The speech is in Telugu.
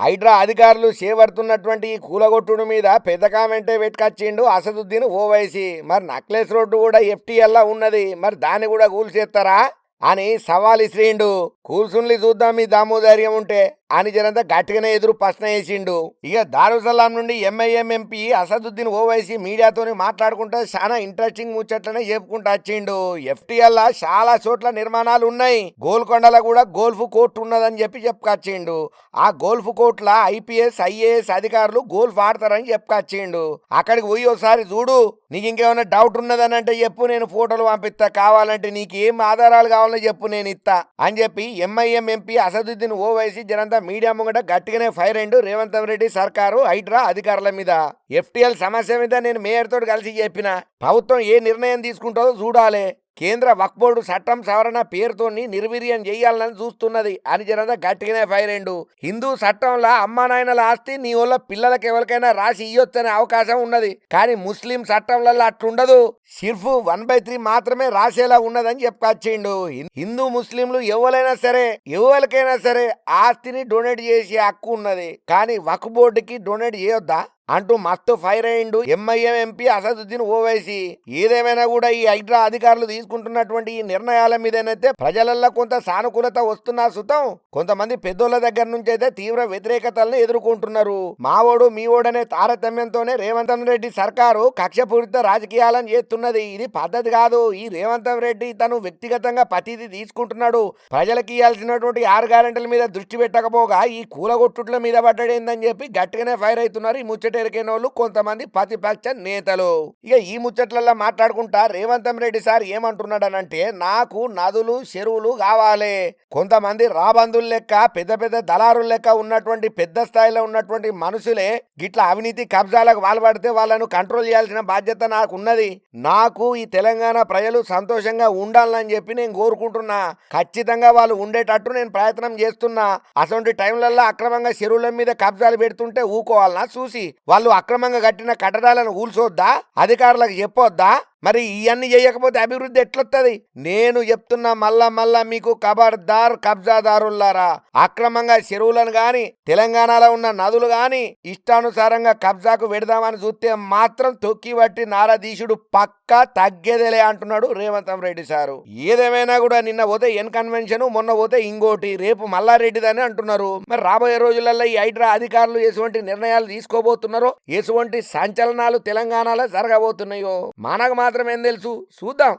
హైడ్రా అధికారులు చేపడుతున్నటువంటి ఈ కూలగొట్టుడు మీద పెద్ద కామెంటే పెట్టుకొచ్చిండు అసదుద్దీన్ ఓవైసీ. మరి నక్లెస్ రోడ్డు కూడా ఎఫ్టీఎల్లా ఉన్నది. మరి దాన్ని కూడా కూల్చేస్తారా? అని సవాల్ ఇసిరిండు కూల్సున్లి చూద్దాం మీ దామోదర్యం ఉంటే. అని జనంతా గట్టిగానే ఎదురు ప్రశ్న వేసిండు. ఇక దారుసలాం నుండి ఎంఐఎం ఎంపీ అసదుద్దీన్ ఓవైసీ మీడియాతోని మాట్లాడుకుంటే చాలా ఇంట్రెస్టింగ్ ముచ్చట్లనే చెప్పుకుంటూ వచ్చిండు. ఎఫ్టీఎల్ చాలా చోట్ల నిర్మాణాలు ఉన్నాయి. గోల్కొండలో కూడా గోల్ఫ్ కోర్టు ఉన్నదని చెప్పి చెప్పుకొచ్చిండు ఆ గోల్ఫ్ కోర్టుల ఐపీఎస్ ఐఏఎస్ అధికారులు గోల్ఫ్ ఆడతారని చెప్పుకొచ్చిండు అక్కడికి పోయి ఒకసారి చూడు. నీకు ఇంకేమైనా డౌట్ ఉన్నదని అంటే చెప్పు. నేను ఫోటోలు పంపిస్తా కావాలంటే నీకు ఏం ఆధారాలు కావాలో చెప్పు నేను ఇస్తా అని చెప్పి ఎంఐఎం ఎంపీ అసదుద్దీన్ ఓవైసీ జనంతా మీడియా ముంగట గట్టిగానే ఫైర్ అయిండు. రేవంత్ రెడ్డి సర్కారు హైడ్రా అధికారుల మీద. ఎఫ్టీఎల్ సమస్య మీద నేను మేయర్ తోటి కలిసి చెప్పిన. ప్రభుత్వం ఏ నిర్ణయం తీసుకుంటుందో చూడాలి. కేంద్ర వక్ఫ్ బోర్డు చట్టం సవరణ పేరుతోని నిర్వీర్యం చేయాలని చూస్తున్నది. అని జనంతా గట్టిగానే ఫైర్ అయిండు. హిందూ చట్టంలో అమ్మా నాయనల ఆస్తి నీ వల్ల పిల్లలకి ఎవరికైనా రాసి ఇయ్యొచ్చనే అవకాశం ఉన్నది. కానీ ముస్లిం చట్టంలలో అట్లుండదు. సిర్ఫ్ వన్ బై త్రీ మాత్రమే రాసేలా ఉన్నదని చెప్పుకొచ్చిండు హిందూ ముస్లింలు ఎవరైనా సరే ఎవరికైనా సరే ఆస్తిని డొనేట్ చేసే హక్కు ఉన్నది. కానీ వక్ఫ్ బోర్డుకి డొనేట్ చేయొద్దా? అంటూ మస్తు ఫైర్ అయిండు. MIM MP Asaduddin Owaisi. ఏదేమైనా కూడా ఈ హైడ్రా అధికారులు తీసుకుంటున్నటువంటి ఈ నిర్ణయాల మీదనైతే ప్రజలల్లో కొంత సానుకూలత వస్తున్నా సుతం కొంతమంది పెద్దోళ్ళ దగ్గర నుంచి అయితే తీవ్ర వ్యతిరేకతలను ఎదుర్కొంటున్నారు. మావోడు మీవోడనే తారతమ్యంతోనే రేవంత్ రెడ్డి సర్కారు కక్షపూరిత రాజకీయాలను చేస్తున్నది. ఇది పద్ధతి కాదు. ఈ రేవంత్ రెడ్డి తను వ్యక్తిగతంగా ప్రతిదీ తీసుకుంటున్నాడు. ప్రజలకి ఇవ్వాల్సినటువంటి ఆరు గ్యారెంటీల మీద దృష్టి పెట్టకపోగా ఈ కూలగొట్టుట్ల మీద పడ్డడేందని చెప్పి గట్టిగానే ఫైర్ అవుతున్నారు ఈ ముచ్చట ఎరికైన వాళ్ళు కొంతమంది ప్రతిపక్ష నేతలు. ఇక ఈ ముచ్చట్లలో మాట్లాడుకుంటా రేవంత్ రెడ్డి సార్ ఏమంటున్నాడనంటే నాకు నదులు చెరువులు కావాలి. కొంతమంది రాబందులు లెక్క పెద్ద పెద్ద దళారుల లెక్క ఉన్నటువంటి పెద్ద స్థాయిలో ఉన్నటువంటి మనుషులే గిట్ల అవినీతి కబ్జాలకు పాల్పడితే వాళ్ళను కంట్రోల్ చేయాల్సిన బాధ్యత నాకు ఉన్నది నాకు ఈ తెలంగాణ ప్రజలు సంతోషంగా ఉండాలని చెప్పి నేను కోరుకుంటున్నా. ఖచ్చితంగా వాళ్ళు ఉండేటట్టు నేను ప్రయత్నం చేస్తున్నా. అటువంటి టైంలలో అక్రమంగా చెరువుల మీద కబ్జాలు పెడుతుంటే ఊకోవాలనా చూసి. వాళ్ళు అక్రమంగా కట్టిన కట్టడాలను కూల్చొద్దా అధికారులకు చెప్పొద్దా? మరి ఇవన్నీ చేయకపోతే అభివృద్ధి ఎట్లొస్తుంది నేను చెప్తున్నా మళ్ళా మళ్ళా మీకు కబర్దార్ కబ్జాదారులారా అక్రమంగా చెరువులను గాని తెలంగాణలో ఉన్న నదులు గాని ఇష్టానుసారంగా కబ్జాకు పెడదామని చూస్తే మాత్రం తొక్కి పట్టి నారదీశుడు పక్కా తగ్గేదేలే అంటున్నాడు రేవంత్ రెడ్డి సారు. ఏదేమైనా కూడా నిన్న పోతే ఎన్ కన్వెన్షన్ మొన్న పోతే ఇంకోటి రేపు మల్లారెడ్డిదని అంటున్నారు. మరి రాబోయే రోజులలో ఈ హైడ్రా అధికారులు ఎటువంటి నిర్ణయాలు తీసుకోబోతున్నారో ఎటువంటి సంచలనాలు తెలంగాణలో జరగబోతున్నాయో? మనకు మాత్రం ఏం తెలుసు? చూద్దాం.